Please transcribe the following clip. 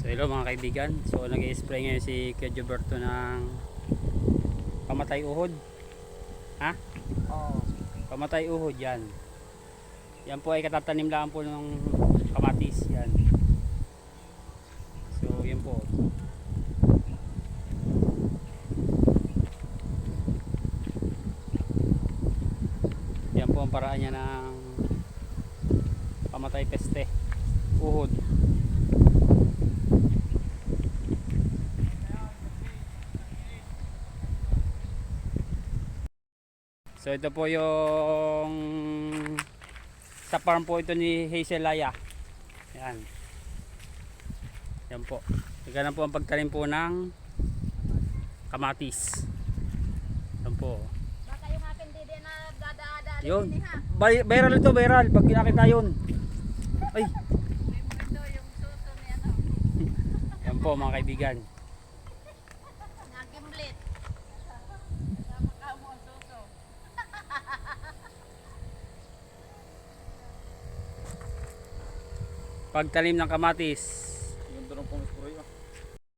So hello mga kaibigan. So nag-spray ngayon si Kuya Gilberto ng pamatay uhod. Ha? Oo. Pamatay uhod yan. Yan po ay katatanim lang po ng kamatis. Yan. So yan po. Yan po ang paraan niya ng pamatay peste. Uhod. So ito po yung sa farm po ito ni Hazel Laya. Yan. Yan po. Na po ang pagtanim po ng kamatis. Yan po. Baka yung akin didi na dada-dada Yun. viral ito, viral. Pag nakita yun. Ay, ano. yan po mga kaibigan. Pagtanim ng kamatis.